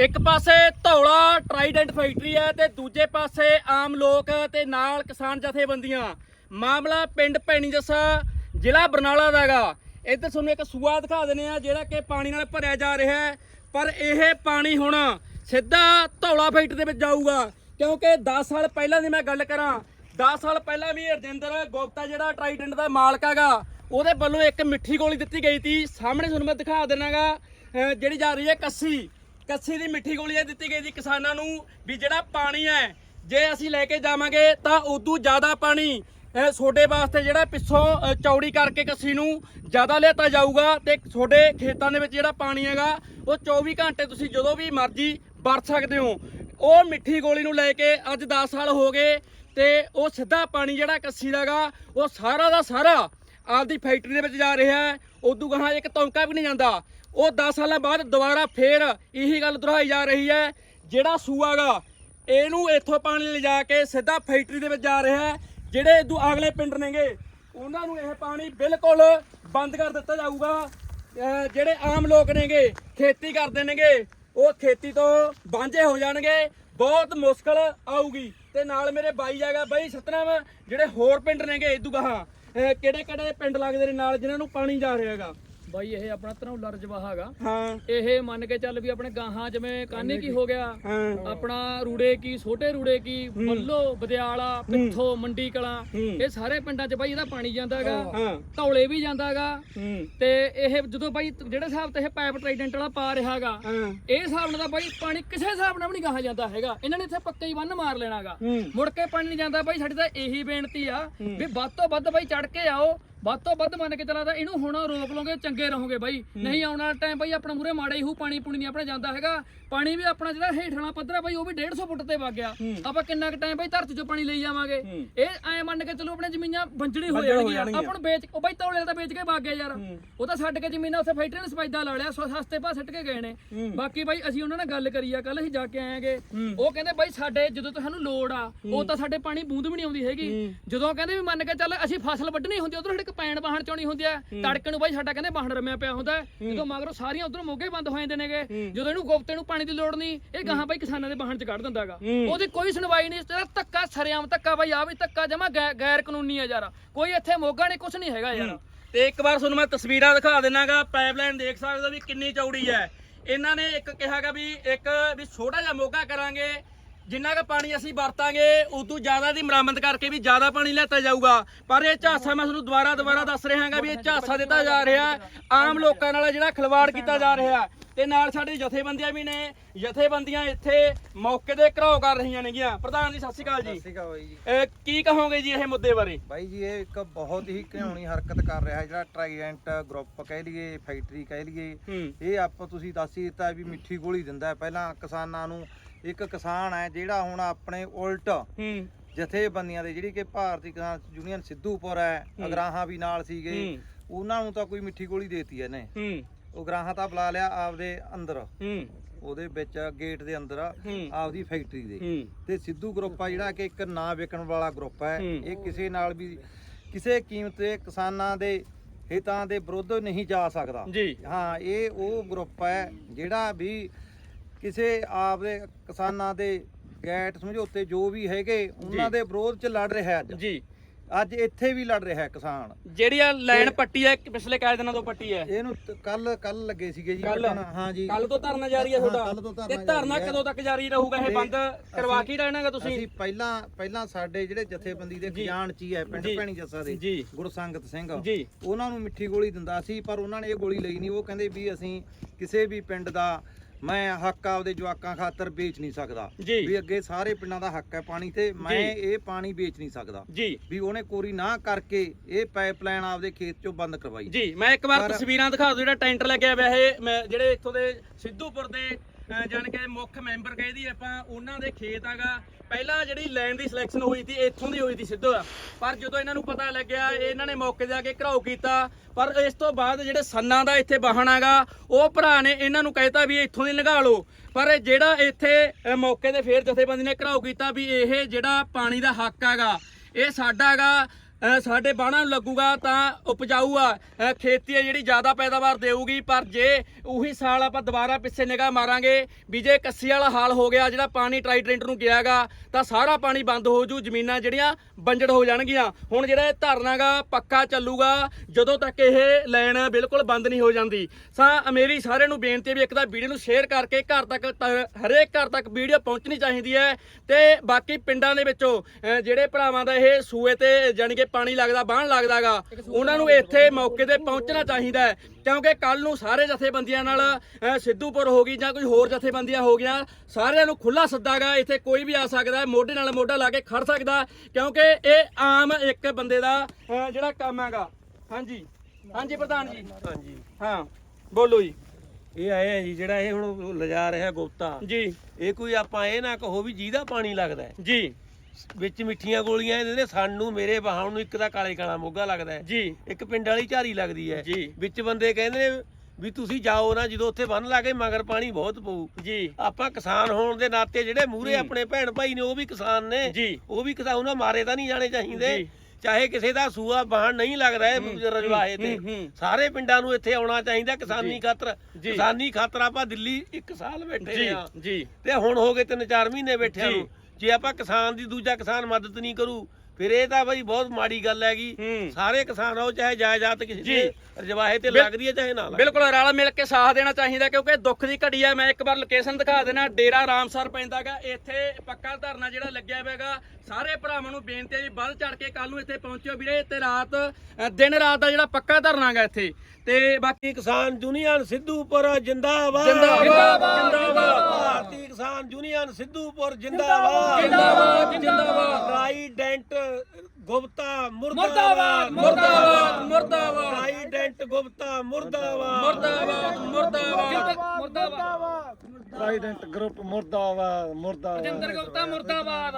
ਇੱਕ ਪਾਸੇ Dhaula Trident factory ਹੈ ਤੇ ਦੂਜੇ ਪਾਸੇ ਆਮ ਲੋਕ ਤੇ ਨਾਲ ਕਿਸਾਨ ਜਥੇਬੰਦੀਆਂ। ਮਾਮਲਾ ਪਿੰਡ ਭੈਣੀ ਜੱਸਾ, ਜ਼ਿਲ੍ਹਾ ਬਰਨਾਲਾ ਦਾ ਹੈਗਾ। ਇੱਧਰ ਤੁਹਾਨੂੰ ਇੱਕ ਸੂਆ ਦਿਖਾ ਦਿੰਦੇ ਆ ਜਿਹੜਾ ਕਿ ਪਾਣੀ ਨਾਲ ਭਰਿਆ ਜਾ ਰਿਹਾ ਹੈ। ਪਰ ਇਹ ਪਾਣੀ ਹੁਣ ਸਿੱਧਾ ਧੌਲਾ ਫੈਕਟਰੀ ਦੇ ਵਿੱਚ ਜਾਊਗਾ, ਕਿਉਂਕਿ 10 ਸਾਲ ਪਹਿਲਾਂ ਦੀ ਮੈਂ ਗੱਲ ਕਰਾਂ 10 ਸਾਲ ਪਹਿਲਾਂ ਵੀ ਰਜਿੰਦਰ ਗੁਪਤਾ ਜਿਹੜਾ ਟਰਾਈਡੈਂਟ ਦਾ ਮਾਲਕ ਹੈਗਾ, ਉਹਦੇ ਵੱਲੋਂ ਇੱਕ ਮਿੱਠੀ ਗੋਲੀ ਦਿੱਤੀ ਗਈ ਸੀ ਸਾਹਮਣੇ ਤੁਹਾਨੂੰ ਮੈਂ ਦਿਖਾ ਦੇਣਾਗਾ ਜਿਹੜੀ ਜਾ ਰਹੀ ਹੈ ਕੱਸੀ। ਕੱਸੀ ਦੀ ਮਿੱਠੀ ਗੋਲੀ ਇਹ ਦਿੱਤੀ ਗਈ ਸੀ ਕਿਸਾਨਾਂ ਨੂੰ ਵੀ ਜਿਹੜਾ ਪਾਣੀ ਹੈ, ਜੇ ਅਸੀਂ ਲੈ ਕੇ ਜਾਵਾਂਗੇ ਤਾਂ ਉਦੋਂ ਜ਼ਿਆਦਾ ਪਾਣੀ, ਇਹ ਤੁਹਾਡੇ ਵਾਸਤੇ ਜਿਹੜਾ ਪਿੱਛੋਂ ਚੌੜੀ ਕਰਕੇ ਕੱਸੀ ਨੂੰ ਜ਼ਿਆਦਾ ਲਿਆਤਾ ਜਾਊਗਾ ਤੇ ਤੁਹਾਡੇ ਖੇਤਾਂ ਦੇ ਵਿੱਚ ਜਿਹੜਾ ਪਾਣੀ ਹੈਗਾ, ਉਹ 24 ਘੰਟੇ ਤੁਸੀਂ ਜਦੋਂ ਵੀ ਮਰਜ਼ੀ ਵਰਤ ਸਕਦੇ ਹੋ। ਉਹ ਮਿੱਠੀ ਗੋਲੀ ਨੂੰ ਲੈ ਕੇ ਅੱਜ 10 ਸਾਲ ਹੋ ਗਏ ਤੇ ਉਹ ਸਿੱਧਾ ਪਾਣੀ ਜਿਹੜਾ ਕੱਸੀ ਦਾਗਾ ਉਹ ਸਾਰਾ ਦਾ ਸਾਰਾ ਆਪਦੀ ਫੈਕਟਰੀ ਦੇ ਵਿੱਚ ਜਾ ਰਿਹਾ ਹੈ, ਉਦੋਂ ਗਾਹਾਂ ਇੱਕ ਤੌਂਕਾ ਵੀ ਨਹੀਂ ਜਾਂਦਾ। ਉਹ 10 ਸਾਲਾਂ ਬਾਅਦ ਦੁਬਾਰਾ ਫੇਰ ਇਹੀ ਗੱਲ ਦੁਹਰਾਈ ਜਾ ਰਹੀ ਹੈ, ਜਿਹੜਾ ਸੂਆਗਾ ਇਹਨੂੰ ਇੱਥੋਂ ਪਾਣੀ ਲਿਜਾ ਕੇ ਸਿੱਧਾ ਫੈਕਟਰੀ ਦੇ ਵਿੱਚ ਜਾ ਰਿਹਾ ਹੈ, ਜਿਹੜੇ ਇਦੋਂ ਅਗਲੇ ਪਿੰਡ ਨੇਗੇ, ਉਹਨਾਂ ਨੂੰ ਇਹ ਪਾਣੀ ਬਿਲਕੁਲ ਬੰਦ ਕਰ ਦਿੱਤਾ ਜਾਊਗਾ। ਜਿਹੜੇ ਆਮ ਲੋਕ ਨੇਗੇ, ਖੇਤੀ ਕਰਦੇ ਨੇਗੇ, ਉਹ ਖੇਤੀ ਤੋਂ ਵਾਂਝੇ ਹੋ ਜਾਣਗੇ, ਬਹੁਤ ਮੁਸ਼ਕਲ ਆਊਗੀ। ਤੇ ਨਾਲ ਮੇਰੇ ਬਾਈ ਜਾਗਾ ਬਾਈ ਸਤਨਾਮ, ਜਿਹੜੇ ਹੋਰ ਪਿੰਡ ਨੇਗੇ ਇਦੋਂ ਗਾਹਾਂ ਕਿਹੜੇ ਕਿਹੜੇ ਪਿੰਡ ਲੱਗਦੇ ਨੇ ਨਾਲ ਜਿਨ੍ਹਾਂ ਨੂੰ ਪਾਣੀ ਜਾ ਰਿਹਾ ਹੈਗਾ? ਬਾਈ ਇਹ ਆਪਣਾ ਧਨੌਲਾ ਰਜਵਾ ਹੈਗਾ। ਹਾਂ। ਇਹ ਮੰਨ ਕੇ ਚੱਲ ਵੀ ਆਪਣੇ ਗਾਹਾਂ ਜਿਵੇਂ ਕਾਨੇ ਕੀ ਹੋ ਗਿਆ। ਹਾਂ। ਆਪਣਾ ਰੂੜੇ ਕੀ ਛੋਟੇ ਰੂੜੇ ਕੀ ਬੱਲੋ ਬਦਿਆਲਾ ਪਿੱਥੋ ਮੰਡੀ ਕਲਾਂ। ਇਹ ਸਾਰੇ ਪਿੰਡਾਂ 'ਚ ਬਾਈ ਇਹਦਾ ਪਾਣੀ ਜਾਂਦਾ ਹੈਗਾ। ਹਾਂ। ਧੌਲੇ ਵੀ ਜਾਂਦਾ ਹੈਗਾ। ਹੂੰ। ਤੇ ਇਹ ਜਦੋਂ ਬਾਈ ਜਿਹੜੇ ਹਿਸਾਬ ਤੇ ਇਹ ਪਾਈਪ ਟ੍ਰਾਈਡੈਂਟ ਵਾਲਾ ਪਾ ਰਿਹਾ ਹੈਗਾ ਹਾਂ। ਇਹ ਹਿਸਾਬ ਨਾਲ ਤਾਂ ਬਾਈ ਪਾਣੀ ਕਿਸੇ ਹਿਸਾਬ ਨਾਲ ਵੀ ਨਹੀਂ ਗਾਹਾਂ ਜਾਂਦਾ ਹੈਗਾ। ਇਹਨਾਂ ਨੇ ਇੱਥੇ ਪੱਕੇ ਹੀ ਬੰਨ ਮਾਰ ਲੈਣਾਗਾ ਹੂੰ। ਮੁੜ ਕੇ ਪਾਣੀ ਨਹੀਂ ਜਾਂਦਾ ਬਾਈ ਸਾਡੀ ਤਾਂ ਇਹੀ ਬੇਨਤੀ ਆ ਵੀ ਵੱਧ ਤੋਂ ਵੱਧ ਬਾਈ ਚੜ ਕੇ ਆਓ। ਵੱਧ ਤੋਂ ਵੱਧ ਮੰਨ ਕੇ ਚੱਲਾ ਤਾਂ ਇਹਨੂੰ ਹੁਣ ਰੋਕ ਲਓਗੇ ਚੰਗੇ ਰਹੋਗੇ ਬਾਈ। ਨਹੀਂ ਆਉਣ ਵਾਲਾ ਟਾਈਮ ਬਾਈ ਆਪਣਾ ਮੂਰੇ ਮਾੜਾ ਹੀ ਹੂ ਪਾਣੀ ਪੂਣੀ ਨਹੀਂ ਆਪਣੇ ਜਾਂਦਾ ਹੈਗਾ। ਪਾਣੀ ਵੀ ਆਪਣਾ ਜਿਹੜਾ ਹੇਠਾਂ ਪੱਧਰ ਬਾਈ ਉਹ ਵੀ 150 ਫੁੱਟ ਤੇ ਵਗ ਗਿਆ। ਆਪਾਂ ਕਿੰਨਾ ਕੁ ਟਾਈਮ ਬਾਈ ਧਰਤੀ ਚੋਂ ਪਾਣੀ ਲਈ ਜਾਵਾਂਗੇ। ਇਹ ਐ ਮੰਨ ਕੇ ਚੱਲੋ ਆਪਣੇ ਜ਼ਮੀਨਾਂ ਬੰਜੜੀ ਹੋ ਜਾਣਗੀਆਂ। ਆਪਾਂ ਨੂੰ ਵੇਚ ਉਹ ਬਾਈ ਤੌਲੇ ਤਾਂ ਵੇਚ ਕੇ ਵਗ ਗਿਆ ਯਾਰ। ਉਹ ਤਾਂ ਛੱਡ ਕੇ ਜ਼ਮੀਨਾਂ ਉੱਥੇ ਫੈਕਟਰੀ ਨੇ ਸਪਾਈਦਾ ਲਾ ਲਿਆ ਸਸਤੇ ਭਾਅ ਸਿੱਟ ਕੇ ਗਏ ਨੇ। ਬਾਕੀ ਬਾਈ ਅਸੀਂ ਉਹਨਾਂ ਨਾਲ ਗੱਲ ਕਰੀ ਆ ਕੱਲ ਅਸੀਂ ਜਾ ਕੇ ਆਏਗੇ। ਉਹ ਕਹਿੰਦੇ ਬਾਈ ਸਾਡੇ ਜਦੋਂ ਤੁਹਾਨੂੰ ਲੋੜ ਆ ਉਹ ਤਾਂ ਸਾਡੇ ਪਾਣੀ ਬੂੰਦ ਵੀ ਨਹੀਂ ਆਉਂਦੀ ਹੈਗੀ। ਜਦੋਂ ਕਹਿੰਦੇ ਵੀ ਮੰਨ ਕੇ ਚੱਲ ਅਸੀਂ ਫਸਲ ਵੱਢਣੀ ਹੁੰਦੀ ਉਧਰ ਸਾਡੇ ਪੈਣ ਬਾਹਣ ਚੋਣੀ ਹੁੰਦੀ ਆ। ਤੜਕੇ ਨੂੰ ਬਾਈ ਸਾਡਾ ਕਹਿੰਦੇ ਬਾਹਣ ਰਮਿਆ ਪਿਆ ਹੁੰਦਾ ਹੈ। ਜਦੋਂ ਮਗਰੋਂ ਸਾਰੀਆਂ ਉਧਰ ਮੋਗੇ ਬੰਦ ਹੋ ਜਾਂਦੇ ਨੇਗੇ ਜਦੋਂ ਇਹਨੂੰ ਗੁਪਤੇ ਨੂੰ ਪਾਣੀ ਦੀ ਲੋੜ ਨਹੀਂ ਇਹ ਗਾਹਾਂ ਬਾਈ ਕਿਸਾਨਾਂ ਦੇ ਬਾਹਣ ਚ ਕੱਢ ਦਿੰਦਾਗਾ। ਉਹਦੀ ਕੋਈ ਸੁਣਵਾਈ ਨਹੀਂ ਤੇਰਾ ਧੱਕਾ ਸਰਿਆਮ ਧੱਕਾ ਬਾਈ ਆ ਵੀ ਧੱਕਾ ਜਮਾ ਗੈਰ ਕਾਨੂੰਨੀ ਆ ਯਾਰ। ਕੋਈ ਇੱਥੇ ਮੋਗਾ ਨਹੀਂ ਕੁਝ ਨਹੀਂ ਹੈਗਾ ਯਾਰ। ਤੇ ਇੱਕ ਵਾਰ ਤੁਹਾਨੂੰ ਮੈਂ ਤਸਵੀਰਾਂ ਦਿਖਾ ਦਿੰਨਾਗਾ ਪਾਈਪਲਾਈਨ ਦੇਖ ਸਕਦੇ ਹੋ ਵੀ ਕਿੰਨੀ ਚੌੜੀ ਹੈ। ਇਹਨਾਂ ਨੇ ਇੱਕ ਕਿਹਾਗਾ ਵੀ ਇੱਕ ਵੀ ਛੋਟਾ ਜਿਹਾ ਮੋਗਾ ਕਰਾਂਗੇ। ਜਿੰਨਾ ਕੁ ਪਾਣੀ ਅਸੀਂ ਵਰਤਾਂਗੇ ਉਦੋਂ ਜ਼ਿਆਦਾ ਦੀ ਮੁਰੰਮਤ ਕਰਕੇ ਵੀ ਜ਼ਿਆਦਾ ਪਾਣੀ ਲੈਤਾ ਜਾਊਗਾ। ਪਰ ਇਹ ਝਾਸਾ ਮੈਂ ਤੁਹਾਨੂੰ ਦੁਬਾਰਾ ਦੁਬਾਰਾ ਦੱਸ ਰਿਹਾਗਾ ਵੀ ਇਹ ਝਾਸਾ ਦਿੱਤਾ ਜਾ ਰਿਹਾ ਆਮ ਲੋਕਾਂ ਨਾਲ ਜਿਹੜਾ ਖਿਲਵਾੜ ਕੀਤਾ ਜਾ ਰਿਹਾ ਤੇ ਨਾਲ ਸਾਡੇ ਜਥੇਬੰਦੀਆਂ ਵੀ ਨੇ। ਜਥੇਬੰਦੀਆਂ ਇੱਥੇ ਮੌਕੇ ਤੇ ਘਰਾਓ ਕਰ ਰਹੀਆਂ ਨੇਗੀਆਂ। ਪ੍ਰਧਾਨ ਜੀ ਸਤਿ ਸ਼੍ਰੀ ਅਕਾਲ ਜੀ। ਸੀਗਾ ਬਾਈ ਜੀ। ਇਹ ਕੀ ਕਹੋਗੇ ਜੀ ਇਹ ਮੁੱਦੇ ਬਾਰੇ? ਬਾਈ ਜੀ ਇਹ ਇੱਕ ਬਹੁਤ ਹੀ ਘਿਣਾਉਣੀ ਹਰਕਤ ਕਰ ਰਿਹਾ ਜਿਹੜਾ ਟ੍ਰਾਈਡੈਂਟ ਗਰੁੱਪ ਕਹਿ ਲਈਏ ਫੈਕਟਰੀ ਕਹਿ ਲਈਏ ਇਹ ਆਪ ਤੁਸੀਂ ਦੱਸ ਹੀ ਦਿੱਤਾ ਵੀ ਮਿੱਠੀ ਗੋਲੀ ਦਿੰਦਾ ਪਹਿਲਾਂ ਕਿਸਾਨਾਂ ਨੂੰ ਇੱਕ ਕਿਸਾਨ ਹੈ ਜਿਹੜਾ ਹੁਣ ਆਪਣੇ ਉਲਟ ਹੂੰ। ਜਥੇਬੰਦੀਆਂ ਦੇ ਜਿਹੜੀ ਕਿ ਭਾਰਤੀ ਕਿਸਾਨ ਯੂਨੀਅਨ ਸਿੱਧੂਪੁਰ ਹੈ ਅਗਰਾਹਾਂ ਵੀ ਨਾਲ ਸੀਗੇ। ਉਹਨਾਂ ਨੂੰ ਤਾਂ ਕੋਈ ਮਿੱਠੀ ਗੋਲੀ ਦੇਤੀ ਇਹਨੇ। ਹੂੰ। ਉਹ ਗਰਾਹਾਂ ਤਾਂ ਬੁਲਾ ਲਿਆ ਆਪਦੇ ਅੰਦਰ। ਹੂੰ। ਉਹਦੇ ਵਿੱਚ ਗੇਟ ਦੇ ਅੰਦਰ। ਆਪਦੀ ਫੈਕਟਰੀ ਦੇ। ਤੇ ਸਿੱਧੂ ਗਰੁੱਪ ਆ ਜਿਹੜਾ ਕਿ ਇੱਕ ਨਾ ਵਿਕਣ ਵਾਲਾ ਗਰੁੱਪ ਹੈ। ਹੂੰ। ਇਹ ਕਿਸੇ ਨਾਲ ਵੀ ਕਿਸੇ ਕੀਮਤ ਤੇ ਕਿਸਾਨਾਂ ਦੇ ਹਿੱਤਾਂ ਦੇ ਵਿਰੁੱਧ ਨਹੀਂ ਜਾ ਸਕਦਾ। ਜੀ। ਹਾਂ ਇਹ ਉਹ ਗਰੁੱਪ ਹੈ ਜਿਹੜਾ ਵੀ ਕਿਸੇ ਆਪਦੇ ਕਿਸਾਨਾਂ ਦੇ ਗੈਟ ਸਮਝੌਤੇ ਜੋ ਵੀ ਹੈਗੇ ਉਹਨਾਂ ਦੇ ਵਿਰੋਧ 'ਚ ਲੜ ਰਿਹਾ ਅੱਜ। ਜੀ। ਅੱਜ ਇੱਥੇ ਵੀ ਲੜ ਰਿਹਾ ਕਿਸਾਨ। ਜਿਹੜੀ ਆ ਲਾਈਨ ਪੱਟੀ ਹੈ ਪਿਛਲੇ ਕਾਇ ਦਿਨਾਂ ਤੋਂ ਪੱਟੀ ਹੈ। ਇਹਨੂੰ ਕੱਲ ਕੱਲ ਲੱਗੇ ਸੀਗੇ ਜੀ। ਹਾਂ ਜੀ। ਕੱਲ ਤੋਂ ਧਰਨਾ ਜਾਰੀ ਹੈ ਤੁਹਾਡਾ। ਤੋਂ ਧਰਨਾ। ਕਦੋਂ ਤੱਕ ਜਾਰੀ ਰਹੂਗਾ ਇਹ ਬੰਦ ਕਰਵਾ ਕੇ ਰਹਿਣਾਗਾ ਅਸੀਂ ਤੁਸੀਂ? ਪਹਿਲਾਂ ਪਹਿਲਾਂ ਸਾਡੇ ਜਿਹੜੇ ਜਥੇਬੰਦੀ ਦੇ ਜੀ। ਖਜ਼ਾਨ ਚ ਹੀ ਪਿੰਡ। ਭੈਣੀ ਜੱਸਾ ਦੇ ਗੁਰਸੰਗਤ ਸਿੰਘ। ਉਹਨਾਂ ਨੂੰ ਮਿੱਠੀ ਗੋਲੀ ਦਿੰਦਾ ਸੀ ਪਰ ਉਹਨਾਂ ਨੇ ਇਹ ਗੋਲੀ ਲਈ ਨਹੀਂ। ਉਹ ਕਹਿੰਦੇ ਵੀ ਅਸੀਂ ਕਿਸੇ ਵੀ ਪਿੰਡ ਦਾ ਮੈਂ ਹੱਕ ਆਪਦੇ ਜਵਾਕਾਂ ਖਾਤਰ ਵੇਚ ਨਹੀਂ ਸਕਦਾ। ਜੀ। ਵੀ ਅੱਗੇ ਸਾਰੇ ਪਿੰਡਾਂ ਦਾ ਹੱਕ ਹੈ ਪਾਣੀ ਤੇ ਮੈਂ ਇਹ ਪਾਣੀ ਵੇਚ ਨਹੀਂ ਸਕਦਾ। ਜੀ। ਵੀ ਉਹਨੇ ਕੋਰੀ ਨਾ ਕਰਕੇ ਇਹ ਪਾਈਪਲਾਈਨ ਆਪਦੇ ਖੇਤ ਚੋਂ ਬੰਦ ਕਰਵਾਈ। ਜੀ ਮੈਂ ਇੱਕ ਵਾਰ ਪਰ- ਤਸਵੀਰਾਂ ਦਿਖਾ ਦੂੰ ਜਿਹੜਾ ਟੈਂਟਰ ਲੱਗਿਆ ਹੋਇਆ ਇਹ ਮੈਂ ਜਿਹੜੇ ਇੱਥੋਂ ਦੇ ਸਿੱਧੂਪੁਰ ਦੇ ਜਾਣੀ ਕਿ ਮੁੱਖ ਮੈਂਬਰ ਕਹਿੰਦੀ ਆਪਾਂ, ਉਹਨਾਂ ਦੇ ਖੇਤ ਹੈਗਾ ਪਹਿਲਾਂ ਜਿਹੜੀ ਲੈਂਡ ਦੀ ਸਿਲੈਕਸ਼ਨ ਹੋਈ ਸੀ, ਇੱਥੋਂ ਦੀ ਹੋਈ ਸੀ ਸਿੱਧੂ ਪਰ ਜਦੋਂ ਇਹਨਾਂ ਨੂੰ ਪਤਾ ਲੱਗਿਆ, ਇਹਨਾਂ ਨੇ ਮੌਕੇ ਤੇ ਆ ਕੇ ਘਰਾਓ ਕੀਤਾ। ਪਰ ਇਸ ਤੋਂ ਬਾਅਦ ਜਿਹੜੇ ਸੰਨਾਂ ਦਾ ਇੱਥੇ ਵਾਹਣ ਹੈਗਾ ਉਹ ਭਰਾ ਨੇ ਇਹਨਾਂ ਨੂੰ ਕਹਿਤਾ ਵੀ ਇੱਥੋਂ ਦੀ ਲੰਘਾ ਲਓ। ਪਰ ਜਿਹੜਾ ਇੱਥੇ ਮੌਕੇ ਤੇ ਫੇਰ ਜਥੇਬੰਦੀ ਨੇ ਘਰਾਓ ਕੀਤਾ ਵੀ ਇਹ ਜਿਹੜਾ ਪਾਣੀ ਦਾ ਹੱਕ ਹੈਗਾ ਇਹ ਸਾਡਾ ਹੈਗਾ ਸਾਡੇ ਬਾਣਾ ਨੂੰ ਲੱਗੂਗਾ ਤਾਂ ਉਪਜਾਊ ਆ ਖੇਤੀ ਹੈ ਜਿਹੜੀ ਜ਼ਿਆਦਾ ਪੈਦਾਵਾਰ ਦੇਊਗੀ, ਪਰ ਜੇ ਉਹੀ ਸਾਲ ਆਪਾਂ ਦੁਬਾਰਾ ਪਿੱਛੇ ਨਿਗਾਹ ਮਾਰਾਂਗੇ ਵੀ ਜੇ ਕੱਸੀ ਵਾਲਾ ਹਾਲ ਹੋ ਗਿਆ, ਜਿਹੜਾ ਪਾਣੀ ਟਰਾਈਡੈਂਟ ਨੂੰ ਗਿਆਗਾ, ਤਾਂ ਸਾਰਾ ਪਾਣੀ ਬੰਦ ਹੋ ਜੂ, ਜ਼ਮੀਨਾਂ ਜਿਹੜੀਆਂ ਬੰਜੜ ਹੋ ਜਾਣਗੀਆਂ। ਹੁਣ ਜਿਹੜਾ ਇਹ ਧਰਨਾਗਾ ਪੱਕਾ ਚੱਲੂਗਾ, ਜਦੋਂ ਤੱਕ ਇਹ ਲਾਈਨ ਬਿਲਕੁਲ ਬੰਦ ਨਹੀਂ ਹੋ ਜਾਂਦੀ। ਸਾ ਮੇਰੀ ਸਾਰਿਆਂ ਨੂੰ ਬੇਨਤੀ ਵੀ ਇੱਕ ਤਾਂ ਵੀਡੀਓ ਨੂੰ ਸ਼ੇਅਰ ਕਰਕੇ ਘਰ ਤੱਕ ਹਰੇਕ ਘਰ ਤੱਕ ਵੀਡੀਓ ਪਹੁੰਚਣੀ ਚਾਹੀਦੀ ਹੈ ਤੇ ਬਾਕੀ ਪਿੰਡਾਂ ਦੇ ਵਿੱਚੋਂ ਜਿਹੜੇ ਭਰਾਵਾਂ ਦਾ ਇਹ ਸੂਏ ਤੇ, ਜਾਣੀ ਕਿ ਪਾਣੀ ਲੱਗਦਾ ਬਾਹਣ ਲੱਗਦਾਗਾ ਉਹਨਾਂ ਨੂੰ ਇੱਥੇ ਮੌਕੇ ਤੇ ਪਹੁੰਚਣਾ ਚਾਹੀਦਾ ਹੈ। ਕਿਉਂਕਿ ਕੱਲ ਨੂੰ ਸਾਰੇ ਜਥੇਬੰਦੀਆਂ ਨਾਲ ਅ, ਸਿੱਧੂਪੁਰ ਹੋ ਗਈ ਜਾਂ ਕੋਈ ਹੋਰ ਜਥੇਬੰਦੀਆਂ ਹੋ ਗਈਆਂ ਸਾਰਿਆਂ ਨੂੰ ਖੁੱਲਾ ਸੱਦਾਗਾ ਇੱਥੇ ਕੋਈ ਵੀ ਆ ਸਕਦਾ ਹੈ ਮੋਢੇ ਨਾਲ ਮੋਢਾ ਲਾ ਕੇ ਖੜ ਸਕਦਾ ਕਿਉਂਕਿ ਇਹ ਆਮ ਇੱਕ ਬੰਦੇ ਦਾ ਅ, ਜਿਹੜਾ ਕੰਮ ਹੈਗਾ। ਹਾਂਜੀ। ਹਾਂਜੀ ਪ੍ਰਧਾਨ ਜੀ। ਹਾਂਜੀ। ਹਾਂ ਬੋਲੋ ਜੀ। ਇਹ ਆਏ ਆ ਜੀ ਜਿਹੜਾ ਇਹ ਹੁਣ ਲਿਜਾ ਰਿਹਾ ਗੁਪਤਾ। ਜੀ। ਇਹ ਕੋਈ ਆਪਾਂ ਇਹ ਨਾ ਕਹੋ ਵੀ ਜਿਹਦਾ ਪਾਣੀ ਲੱਗਦਾ ਹੈ। ਜੀ। ਵਿੱਚ ਮਿੱਠੀਆਂ ਗੋਲੀਆਂ ਇਹਦੇ ਨੇ ਸਾਨੂੰ ਮੇਰੇ ਬਹਾਉਣ ਨੂੰ ਇੱਕ ਦਾ ਕਾਲੇ ਕਾਲਾ ਮੋਗਾ ਲੱਗਦਾ ਹੈ। ਜੀ। ਇੱਕ ਪਿੰਡ ਵਾਲੀ ਝਾਰੀ ਲੱਗਦੀ ਹੈ। ਜੀ। ਵਿੱਚ ਬੰਦੇ ਕਹਿੰਦੇ ਨੇ ਵੀ ਤੁਸੀਂ ਜਾਓ ਨਾ ਜਦੋਂ ਉੱਥੇ ਬੰਨ ਲਾ ਕੇ ਮਗਰ ਪਾਣੀ ਬਹੁਤ ਪਊ। ਜੀ। ਆਪਾਂ ਕਿਸਾਨ ਹੋਣ ਦੇ ਨਾਤੇ ਜਿਹੜੇ ਮੂਹਰੇ ਆਪਣੇ ਭੈਣ ਭਾਈ ਨੇ ਉਹ ਵੀ ਕਿਸਾਨ ਨੇ। ਜੀ। ਉਹ ਵੀ ਕਿਸਾਨ ਉਹਨਾਂ ਮਾਰੇ ਤਾਂ ਨਹੀਂ ਜਾਣੇ ਚਾਹੀਦੇ। ਚਾਹੇ ਕਿਸੇ ਦਾ ਸੂਆ ਬਾਹਣ ਨਹੀਂ ਲੱਗਦਾ ਇਹ ਰਜਵਾਹੇ ਤੇ। ਸਾਰੇ ਪਿੰਡਾਂ ਨੂੰ ਇੱਥੇ ਆਉਣਾ ਚਾਹੀਦਾ ਕਿਸਾਨੀ ਖਾਤਰ। ਕਿਸਾਨੀ ਖਾਤਰ ਆਪਾਂ ਦਿੱਲੀ 1 ਸਾਲ ਬੈਠੇ ਆ ਜੀ। ਤੇ ਹੁਣ ਹੋ ਗਏ 3-4 ਮਹੀਨੇ ਬੈਠਿਆਂ ਜੀ। ਜੇ ਆਪਾਂ ਕਿਸਾਨ ਦੀ ਦੂਜਾ ਕਿਸਾਨ ਮਦਦ ਨਹੀਂ ਕਰੂ ਫਿਰ ਇਹ ਤਾਂ ਬਈ ਬਹੁਤ ਮਾੜੀ ਗੱਲ ਹੈਗੀ। ਹੂੰ। ਸਾਰੇ ਕਿਸਾਨ ਹੋ ਚਾਹੇ ਜਾਇਦਾਦ ਕਿਸੇ ਜੀ। ਦੇ ਰਜਵਾਹੇ ਤੇ ਬਿਲ- ਲੱਗ ਰਹੀ ਹੈ ਚਾਹੇ ਨਾ ਲੱਗ ਬਿਲਕੁਲ ਰਲ ਮਿਲ ਕੇ ਸਾਥ ਦੇਣਾ ਚਾਹੀਦਾ ਕਿਉਂਕਿ ਦੁੱਖ ਦੀ ਘੜੀ ਆ ਮੈਂ ਇੱਕ ਵਾਰ ਲੋਕੇਸ਼ਨ ਦਿਖਾ ਦੇਣਾ ਡੇਰਾ ਰਾਮਸਰ ਪੈਂਦਾਗਾ ਇੱਥੇ ਪੱਕਾ ਧਰਨਾ ਜਿਹੜਾ ਲੱਗਿਆ ਹੋਇਆਗਾ ਸਾਰੇ ਭਰਾਵਾਂ ਨੂੰ ਬੇਨਤੀ ਹੈ ਵੀ ਵੱਧ ਚੜ ਕੇ ਕੱਲ ਨੂੰ ਇੱਥੇ ਪਹੁੰਚਿਓ ਵੀਰੇ। ਤੇ ਰਾਤ ਦਿਨ ਰਾਤ ਦਾ ਜਿਹੜਾ ਪੱਕਾ ਧਰਨਾਗਾ ਇੱਥੇ। ਤੇ ਬਾਕੀ ਕਿਸਾਨ ਯੂਨੀਅਨ ਸਿੱਧੂਪੁਰ ਜਿੰਦਾਬਾਦ। ਜਿੰਦਾਬਾਦ, ਜਿੰਦਾਬਾਦ। ਕਿਸਾਨ ਯੂਨੀਅਨ ਸਿੱਧੂਪੁਰ ਜਿੰਦਾਬਾਦ। ਜਿੰਦਾਬਾਦ, ਜਿੰਦਾਬਾਦ। ਟਰਾਈਡੈਂਟ ਗੁਪਤਾ ਮੁਰਦਾਬਾਦ, ਮੁਰਦਾਬਾਦ ਮੁਰਦਾਬਾਦ ਟਰਾਈਡੈਂਟ ਗੁਪਤਾ ਮੁਰਦਾਬਾਦ। ਮੁਰਦਾਬਾਦ ਮੁਰਦਾਬਾਦ। ਮੁਰਦਾਬਾਦ ਟਰਾਈਡੈਂਟ ਗਰੁੱਪ ਮੁਰਦਾਬਾਦ ਮੁਰਦਾਬਾਦ। ਰਜਿੰਦਰ ਗੁਪਤਾ ਮੁਰਦਾਬਾਦ।